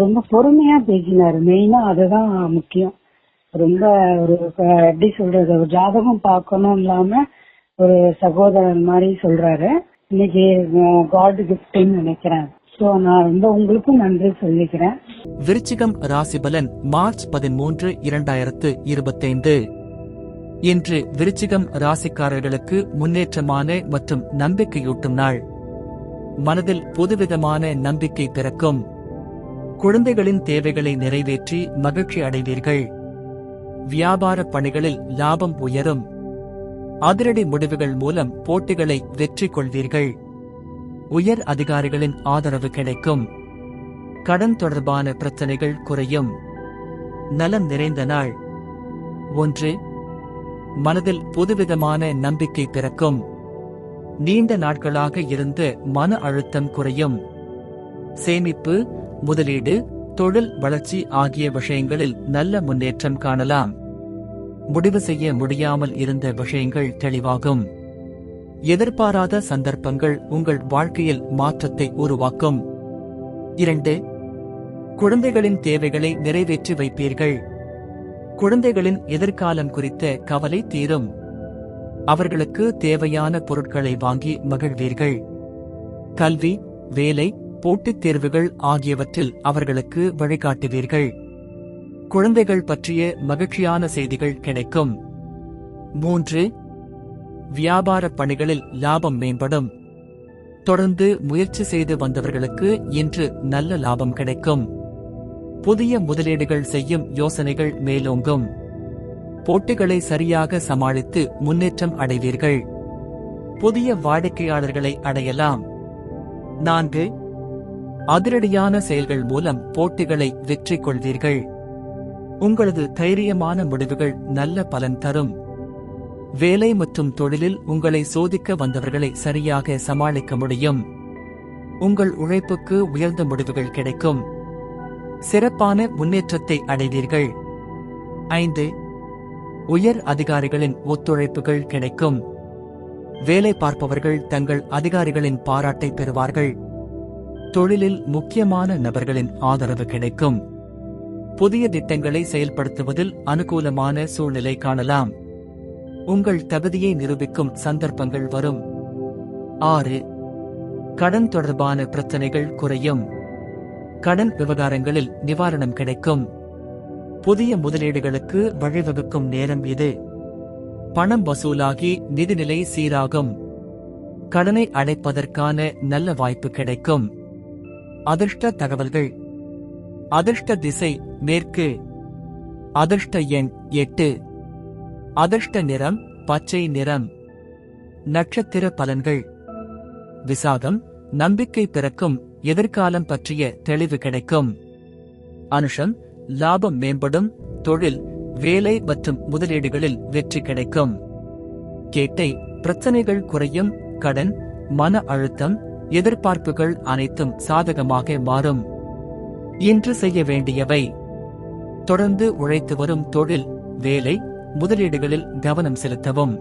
ரொம்ப பொறுமையா பேசினாரு. மெயினா அதுதான் முக்கியம். ரொம்ப ஒரு எப்படி சொல்றது ஒரு ஜாதகம் பார்க்கணும் இல்லாம ஒரு சகோதரன் மாதிரி சொல்றாரு. இன்னைக்கு காட் கிஃப்ட்னு நினைக்கிறேன். சோ நான் ரொம்ப உங்களுக்கும் நன்றி சொல்லிக்கிறேன். விருச்சிகம் ராசிபலன் மார்ச் பதிமூன்று இரண்டாயிரத்து இருபத்தைந்து. இன்று விருச்சிகம் ராசிக்காரர்களுக்கு முன்னேற்றமான மற்றும் நம்பிக்கையூட்டும் நாள். மனதில் புதுவிதமான நம்பிக்கை பிறக்கும். குழந்தைகளின் தேவைகளை நிறைவேற்றி மகிழ்ச்சி அடைவீர்கள். வியாபார பணிகளில் லாபம் உயரும். அதிரடி முடிவுகள் மூலம் போட்டிகளை வெற்றி கொள்வீர்கள். உயர் அதிகாரிகளின் ஆதரவு கிடைக்கும். கடன் தொடர்பான பிரச்சனைகள் குறையும். நலம் நிறைந்த நாள். ஒன்று மனதில் புதுவிதமான நம்பிக்கை பிறக்கும். நீண்ட நாட்களாக இருந்து மன அழுத்தம் குறையும். சேமிப்பு முதலீடு தொழில் வளர்ச்சி ஆகிய விஷயங்களில் நல்ல முன்னேற்றம் காணலாம். முடிவு செய்ய முடியாமல் இருந்த விஷயங்கள் தெளிவாகும். எதிர்பாராத சந்தர்ப்பங்கள் உங்கள் வாழ்க்கையில் மாற்றத்தை உருவாக்கும். இரண்டு குழந்தைகளின் தேவைகளை நிறைவேற்றி வைப்பீர்கள். குழந்தைகளின் எதிர்காலம் குறித்த கவலை தீரும். அவர்களுக்கு தேவையான பொருட்களை வாங்கி மகிழ்வீர்கள். கல்வி வேலை போட்டித் தேர்வுகள் ஆகியவற்றில் அவர்களுக்கு வழிகாட்டுவீர்கள். குழந்தைகள் பற்றிய மகிழ்ச்சியான செய்திகள் கிடைக்கும். மூன்று வியாபார பணிகளில் லாபம் மேம்படும். தொடர்ந்து முயற்சி செய்து வந்தவர்களுக்கு இன்று நல்ல லாபம் கிடைக்கும். புதிய முதலீடுகள் செய்யும் யோசனைகள் மேலோங்கும். போட்டிகளை சரியாக சமாளித்து முன்னேற்றம் அடைவீர்கள். புதிய வாடிக்கையாளர்களை அடையலாம். நான்கு அதிரடியான செயல்கள் மூலம் போட்டிகளை வெற்றி கொள்வீர்கள். உங்களது தைரியமான முடிவுகள் நல்ல பலன் தரும். வேலை மற்றும் தொழிலில் உங்களை சோதிக்க வந்தவர்களை சரியாக சமாளிக்க முடியும். உங்கள் உழைப்புக்கு உயர்ந்த முடிவுகள் கிடைக்கும். சிறப்பான முன்னேற்றத்தை அடைவீர்கள். ஐந்து உயர் அதிகாரிகளின் ஒத்துழைப்புகள் கிடைக்கும். வேலை பார்ப்பவர்கள் தங்கள் அதிகாரிகளின் பாராட்டை பெறுவார்கள். தொழிலில் முக்கியமான நபர்களின் ஆதரவு கிடைக்கும். புதிய திட்டங்களை செயல்படுத்துவதில் அனுகூலமான சூழ்நிலை காணலாம். உங்கள் தகுதியை நிரூபிக்கும் சந்தர்ப்பங்கள் வரும். ஆறு. கடன் தொடர்பான பிரச்சனைகள் குறையும். கடன் விவகாரங்களில் நிவாரணம் கிடைக்கும். புதிய முதலீடுகளுக்கு வழிவகுக்கும் நேரம் இது. பணம் வசூலாகி நிதிநிலை சீராகும். கடனை அடைப்பதற்கான நல்ல வாய்ப்பு கிடைக்கும். அதிர்ஷ்ட தகவல்கள். அதிர்ஷ்ட திசை மேற்கு. அதிர்ஷ்ட எண் எட்டு. அதிர்ஷ்ட நிறம் பச்சை நிறம். நட்சத்திர பலன்கள். விசாகம் நம்பிக்கை பிறக்கும் எதிர்காலம் பற்றிய தெளிவு கிடைக்கும். அனுஷம் லாபம் மேம்படும் தொழில் வேலை மற்றும் முதலீடுகளில் வெற்றி கிடைக்கும். கேட்டை பிரச்சனைகள் குறையும் கடன் மன அழுத்தம் எதிர்பார்ப்புகள் அனைத்தும் சாதகமாக மாறும். இன்று செய்ய வேண்டியவை தொடர்ந்து உழைத்து வரும் தொழில் வேலை முதலீடுகளில் கவனம் செலுத்தவும்.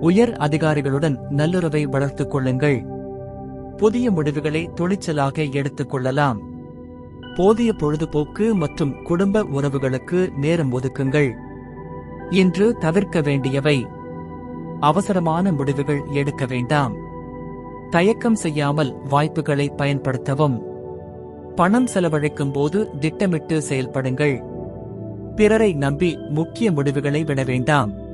உயர் அதிகாரிகளுடன் நல்லுறவை வளர்த்துக் கொள்ளுங்கள். புதிய முடிவுகளை துணிச்சலாக எடுத்துக் கொள்ளலாம். போதிய பொழுதுபோக்கு மற்றும் குடும்ப உறவுகளுக்கு நேரம் ஒதுக்குங்கள். இன்று தவிர்க்க வேண்டியவை அவசரமான முடிவுகள் எடுக்க வேண்டாம். தயக்கம் செய்யாமல் வாய்ப்புகளை பயன்படுத்தவும். பணம் செலவழிக்கும் போது திட்டமிட்டு செயல்படுங்கள். பிறரை நம்பி முக்கிய முடிவுகளை விட வேண்டாம்.